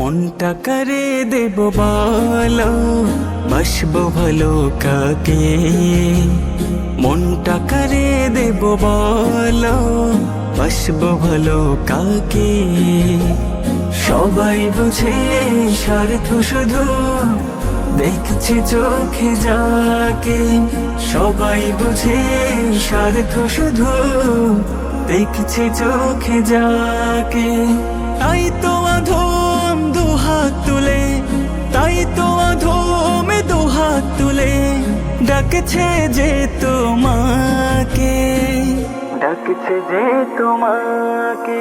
মনটা করে দেব বলো, বাসবো ভালো কাকে? মনটা করে দেব বলো, বাসবো ভালো কাকে? সবাই বুঝে স্বার্থ শুধু দেখছে চোখে যাকে। সবাই বুঝে স্বার্থ শুধু দেখছে চোখে যাকে। তাই তো তুলে ডাকছে যে তোমাকে। ডাকছে যে তোমাকে।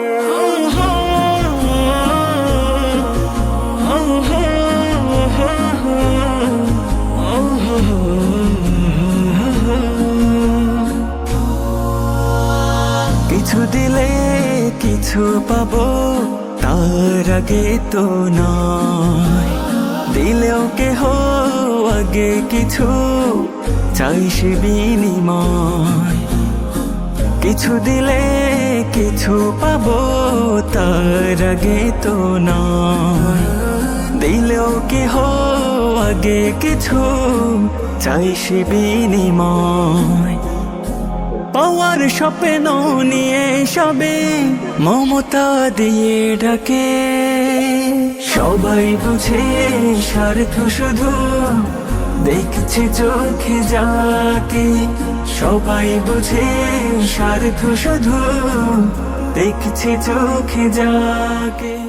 কিছু দিলে কিছু পাবো তার আগে তো নয়। দিলেও কেহ আগে কিছু চাই সে বিনিময়। কিছু দিলে কিছু পাবো, তার আগে তো নয়। দিলেও কেহ আগে কিছু চাই সে বিনিময়। পাওয়ার স্বপ্ন নিয়ে সবে মমতা দিয়ে ডাকে। সবাই বুঝে স্বার্থ শুধু দেখছে চোখে যাকে। সবাই বুঝে স্বার্থ শুধু দেখছে চোখে যাকে।